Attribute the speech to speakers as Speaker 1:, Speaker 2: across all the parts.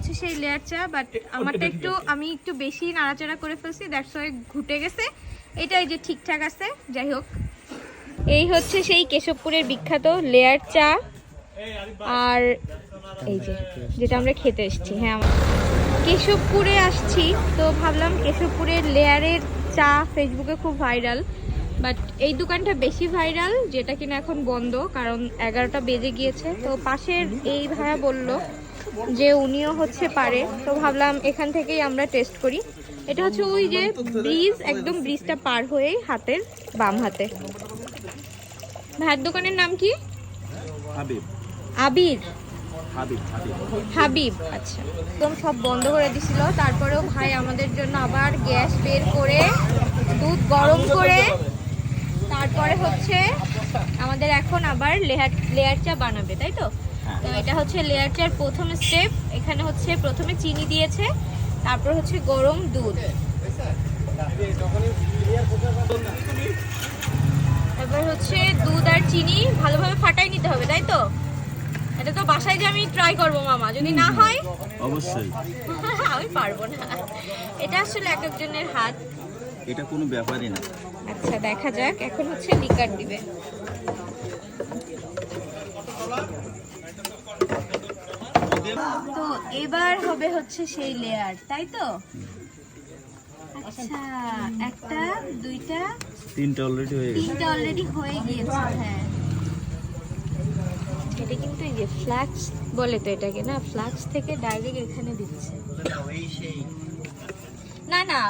Speaker 1: হচ্ছে সেই লেয়ার চা বাট আমারটা একটু আমি একটু বেশি নাড়াচাড়া করে ফেলছি দ্যাটস ওয়াই ঘুটে গেছে। এটাই যে ঠিকঠাক আছে যাই হোক। এই হচ্ছে সেই কেশবপুরের বিখ্যাত লেয়ার চা। আর এই যে যেটা আমরা খেতে এসেছি হ্যাঁ আমার। কেশবপুরে আসছি তো ভাবলাম কেশবপুরের লেয়ারের চা ফেসবুকে খুব ভাইরাল বাট এই দোকানটা বেশি ভাইরাল যেটা কিনা এখন বন্ধ কারণ এগারোটা বেজে গিয়েছে। তো পাশের এই ভাইয়া বলল যে উনিও হচ্ছে পারে তো ভাবলাম এখান থেকেই আমরা টেস্ট করি। এটা হচ্ছে ওই যে ব্রিজ একদম ব্রিজটা পার হয়েই হাতের বাম হাতে। ভাইয়ের দোকানের নাম কি?
Speaker 2: হাবিব।
Speaker 1: আবির।
Speaker 2: হাবিব
Speaker 1: আচ্ছা। একদম সব বন্ধ করে দিছিল। তারপরেও ভাই আমাদের জন্য আবার গ্যাস বের করে দুধ গরম করে তারপরে হচ্ছে আমাদের এখন আবার লেয়ার লেয়ার চা বানাবে তাই তো? তো এটা হচ্ছে লেয়ার চার প্রথম স্টেপ এখানে হচ্ছে প্রথমে চিনি দিয়েছে তারপর হচ্ছে গরম দুধ। এবার হচ্ছে দুধ আর চিনি ভালোভাবে ফাটাই নিতে হবে তাই তো? এটা তো বাসায় যে আমি ট্রাই করব মামা। যদি না হয়?
Speaker 2: অবশ্যই।
Speaker 1: আমি পারব না। এটা আসলে এক একজনের হাত।
Speaker 2: এটা কোনো ব্যাপারই না।
Speaker 1: আচ্ছা দেখা যাক। এখন হচ্ছে লিকার দিবে। তো এবার হবে হচ্ছে সেই লেয়ার তাই তো? আচ্ছা একটা দুইটা
Speaker 2: তিনটা অলরেডি হয়ে গেছে।
Speaker 1: তিনটা অলরেডি হয়ে গিয়েছে হ্যাঁ। এটা কিন্তু এই যে ফ্লাক্স বলে তো এটাকে না? ফ্লাক্স থেকে ডাইরেক্ট এখানে দিচ্ছে। না না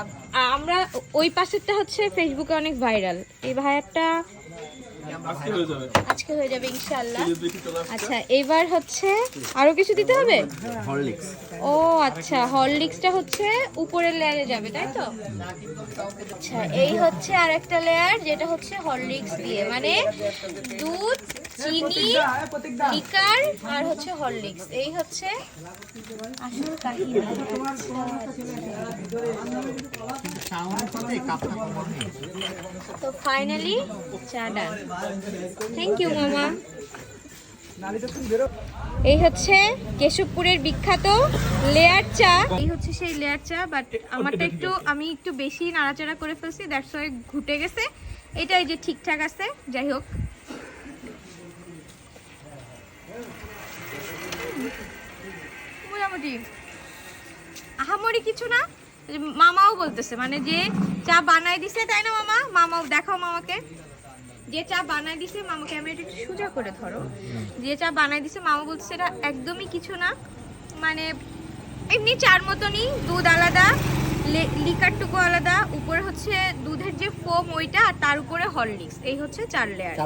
Speaker 1: আমরা ওই পাশেরটা হচ্ছে ফেসবুকে অনেক ভাইরাল এই ভাইয়ারটা আজকে হয়ে যাবে। ইনশাআল্লাহ। আচ্ছা এবার হচ্ছে আরও কিছু দিতে হবে?
Speaker 2: হরলিক্স।
Speaker 1: ও আচ্ছা হরলিক্সটা হচ্ছে উপরের লেয়ারে যাবে তাই তো? আচ্ছা এই হচ্ছে আরেকটা লেয়ার যেটা হচ্ছে হরলিক্স দিয়ে। মানে দুধ চিনি লিকার আর হচ্ছে হরলিক্স। এই হচ্ছে আসল কাহিনী। তো ফাইনালি চা ডান। থ্যাংক ইউ মামা। এই হচ্ছে কেশবপুরের বিখ্যাত লেয়ার চা। এই হচ্ছে সেই লেয়ার চা বাট আমারটা একটু আমি একটু বেশি নাড়াচাড়া করে ফেলছি দ্যাটস ওয়াই ঘুটে গেছে। এটাই যে ঠিকঠাক আছে যাই হোক। মোটামুটি আহামরি কিছু না মামাও বলতেছে মানে যে চা বানাই দিছে তাই না মামা? মামাও দেখাও মামাকে। যে চা বানাই দিছে মামা ক্যামেরাটা একটু সোজা করে ধরো। যে চা বানাই দিছে মামা বলছে এটা একদমই কিছু না। মানে এমনি চার মতনই দুধ আলাদা লিকারটুকু আলাদা উপরে হচ্ছে দুধের যে ফোম ওইটা আর তার উপরে হরলিক্স। এই হচ্ছে চার layer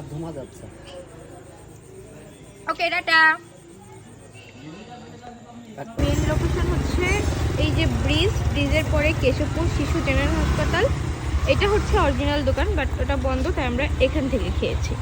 Speaker 1: okay tata. Main location হচ্ছে এই যে ব্রিজ ব্রিজের পরে কেশবপুর শিশু জেনারেল হাসপাতাল এটা হচ্ছে অরিজিনাল দোকান বাট ওটা বন্ধ, তাই আমরা এখান থেকে খেয়েছি।